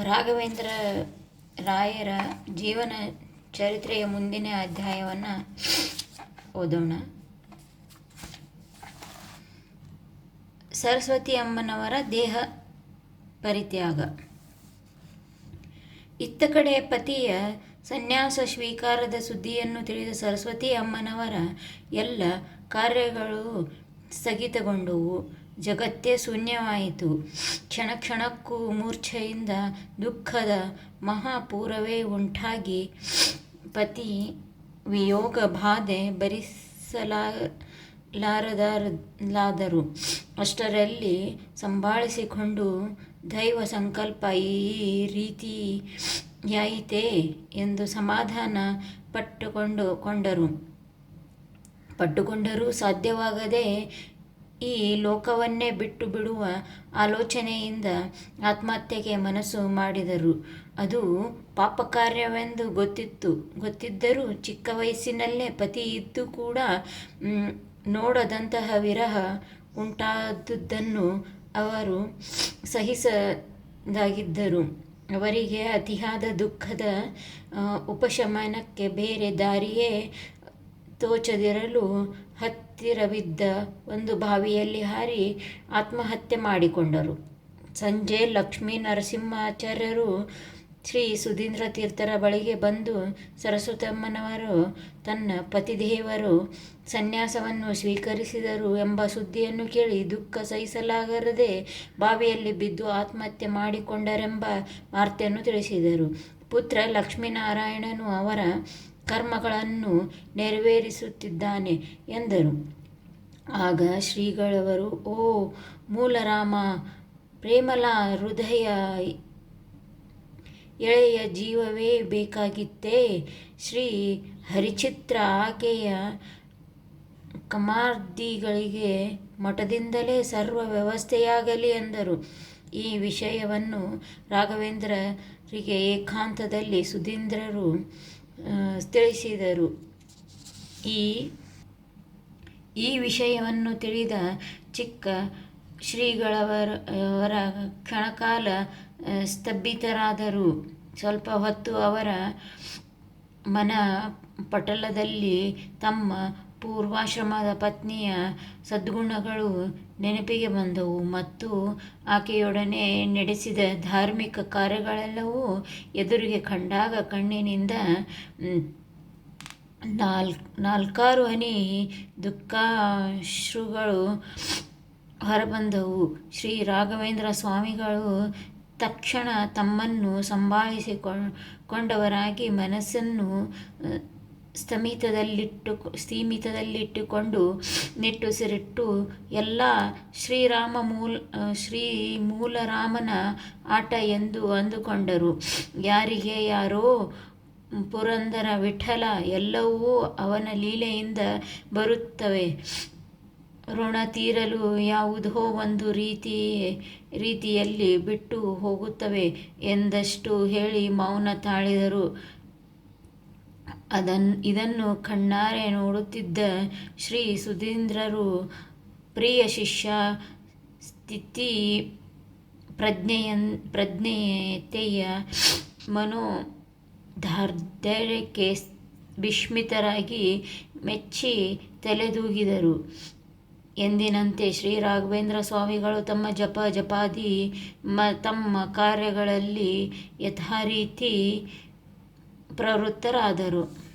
ರಾಘವೇಂದ್ರ ರಾಯರ ಜೀವನ ಚರಿತ್ರೆಯ ಮುಂದಿನ ಅಧ್ಯಾಯವನ್ನು ಓದೋಣ. ಸರಸ್ವತಿ ಅಮ್ಮನವರ ದೇಹ ಪರಿತ್ಯಾಗ. ಇತ್ತ ಕಡೆ ಪತಿಯ ಸನ್ಯಾಸ ಸ್ವೀಕಾರದ ಸುದ್ದಿಯನ್ನು ತಿಳಿದ ಸರಸ್ವತಿ ಅಮ್ಮನವರ ಎಲ್ಲ ಕಾರ್ಯಗಳು ಸ್ಥಗಿತಗೊಂಡವು. ಜಗತ್ತೇ ಶೂನ್ಯವಾಯಿತು. ಕ್ಷಣ ಕ್ಷಣಕ್ಕೂ ಮೂರ್ಛೆಯಿಂದ ದುಃಖದ ಮಹಾಪೂರವೇ ಉಂಟಾಗಿ ಪತಿ ವಿಯೋಗ ಬಾಧೆ ಭರಿಸಲಾರದಾರಲಾದರು ಅಷ್ಟರಲ್ಲಿ ಸಂಭಾಳಿಸಿಕೊಂಡು ದೈವ ಸಂಕಲ್ಪ ಈ ರೀತಿಯಾಯಿತೇ ಎಂದು ಸಮಾಧಾನ ಪಟ್ಟುಕೊಂಡು ಕೊಂಡರು. ಪಟ್ಟುಕೊಂಡರೂ ಸಾಧ್ಯವಾಗದೆ ಈ ಲೋಕವನ್ನೇ ಬಿಟ್ಟು ಬಿಡುವ ಆಲೋಚನೆಯಿಂದ ಆತ್ಮಹತ್ಯೆಗೆ ಮನಸ್ಸು ಮಾಡಿದರು. ಅದು ಪಾಪಕಾರ್ಯವೆಂದು ಗೊತ್ತಿತ್ತು. ಗೊತ್ತಿದ್ದರೂ ಚಿಕ್ಕ ವಯಸ್ಸಿನಲ್ಲೇ ಪತಿ ಇದ್ದು ಕೂಡ ನೋಡದಂತಹ ವಿರಹ ಉಂಟಾದದ್ದನ್ನು ಅವರು ಸಹಿಸದಾಗಿದ್ದರು. ಅವರಿಗೆ ಅತಿಯಾದ ದುಃಖದ ಉಪಶಮನಕ್ಕೆ ಬೇರೆ ದಾರಿಯೇ ತೋಚದಿರಲು ಹತ್ತಿರವಿದ್ದ ಒಂದು ಬಾವಿಯಲ್ಲಿ ಹಾರಿ ಆತ್ಮಹತ್ಯೆ ಮಾಡಿಕೊಂಡರು. ಸಂಜೆ ಲಕ್ಷ್ಮೀ ನರಸಿಂಹಾಚಾರ್ಯರು ಶ್ರೀ ಸುಧೀಂದ್ರ ತೀರ್ಥರ ಬಳಿಗೆ ಬಂದು ಸರಸ್ವತಮ್ಮನವರು ತನ್ನ ಪತಿದೇವರು ಸನ್ಯಾಸವನ್ನು ಸ್ವೀಕರಿಸಿದರು ಎಂಬ ಸುದ್ದಿಯನ್ನು ಕೇಳಿ ದುಃಖ ಸಹಿಸಲಾಗದೆ ಬಾವಿಯಲ್ಲಿ ಬಿದ್ದು ಆತ್ಮಹತ್ಯೆ ಮಾಡಿಕೊಂಡರೆಂಬ ವಾರ್ತೆಯನ್ನು ತಿಳಿಸಿದರು. ಪುತ್ರ ಲಕ್ಷ್ಮೀನಾರಾಯಣನು ಅವರ ಕರ್ಮಗಳನ್ನು ನೆರವೇರಿಸುತ್ತಿದ್ದಾನೆ ಎಂದರು. ಆಗ ಶ್ರೀಗಳವರು, ಓ ಮೂಲರಾಮ, ಪ್ರೇಮಲ ಹೃದಯ ಎಳೆಯ ಜೀವವೇ ಬೇಕಾಗಿತ್ತೇ? ಶ್ರೀ ಹರಿಚಿತ್ರ ಆಕೆಯ ಕಮಾರ್ದಿಗಳಿಗೆ ಮಠದಿಂದಲೇ ಸರ್ವ ವ್ಯವಸ್ಥೆಯಾಗಲಿ ಎಂದರು. ಈ ವಿಷಯವನ್ನು ರಾಘವೇಂದ್ರರಿಗೆ ಏಕಾಂತದಲ್ಲಿ ಸುಧೀಂದ್ರರು ತಿಳಿಸಿದರು. ಈ ಈ ವಿಷಯವನ್ನು ತಿಳಿದ ಚಿಕ್ಕ ಶ್ರೀಗಳವರ ಕ್ಷಣಕಾಲ ಸ್ತಬ್ಧಿತರಾದರು ಸ್ವಲ್ಪ ಹೊತ್ತು ಅವರ ಮನ ಪಟಲದಲ್ಲಿ ತಮ್ಮ ಪೂರ್ವಾಶ್ರಮದ ಪತ್ನಿಯ ಸದ್ಗುಣಗಳು ನೆನಪಿಗೆ ಬಂದವು ಮತ್ತು ಆಕೆಯೊಡನೆ ನಡೆಸಿದ ಧಾರ್ಮಿಕ ಕಾರ್ಯಗಳೆಲ್ಲವೂ ಎದುರಿಗೆ ಕಂಡಾಗ ಕಣ್ಣಿನಿಂದ ನಾಲ್, ನಾಲ್ಕಾರು ಹನಿ ದುಃಖಾಶ್ರುಗಳು ಹೊರಬಂದವು. ಶ್ರೀ ರಾಘವೇಂದ್ರ ಸ್ವಾಮಿಗಳು ತಕ್ಷಣ ತಮ್ಮನ್ನು ಸಂಭಾಳಿಸಿಕೊಂಡವರಾಗಿ ಮನಸ್ಸನ್ನು ಸ್ಥಮಿತದಲ್ಲಿಟ್ಟು ಸ್ಥೀಮಿತದಲ್ಲಿಟ್ಟುಕೊಂಡು ನಿಟ್ಟುಸಿರಿಟ್ಟು ಎಲ್ಲ ಶ್ರೀರಾಮ ಮೂಲ ಶ್ರೀ ಮೂಲರಾಮನ ಆಟ ಎಂದು ಅಂದುಕೊಂಡರು. ಯಾರಿಗೆ ಯಾರೋ ಪುರಂದರ ವಿಠಲ ಎಲ್ಲವೂ ಅವನ ಲೀಲೆಯಿಂದ ಬರುತ್ತವೆ. ಋಣ ತೀರಲು ಯಾವುದೋ ಒಂದು ರೀತಿ, ರೀತಿಯಲ್ಲಿ ಬಿಟ್ಟು ಹೋಗುತ್ತವೆ ಎಂದಷ್ಟು ಹೇಳಿ ಮೌನ ತಾಳಿದರು. ಅದನ್, ಇದನ್ನು ಕಣ್ಣಾರೆ ನೋಡುತ್ತಿದ್ದ ಶ್ರೀ ಸುಧೀಂದ್ರರು, ಪ್ರಿಯ ಶಿಷ್ಯ, ಸ್ಥಿತಿ ಪ್ರಜ್ಞೆಯನ್, ಪ್ರಜ್ಞೆಯತೆಯ ಮನೋ ದಾರ್ಢ್ಯಕ್ಕೆ ವಿಸ್ಮಿತರಾಗಿ ಮೆಚ್ಚಿ ತಲೆದೂಗಿದರು. ಎಂದಿನಂತೆ ಶ್ರೀ ರಾಘವೇಂದ್ರ ಸ್ವಾಮಿಗಳು ತಮ್ಮ ಜಪ ಜಪಾದಿ ಮ, ತಮ್ಮ ಕಾರ್ಯಗಳಲ್ಲಿ ಯಥಾರೀತಿ ಪ್ರವೃತ್ತರಾದರು.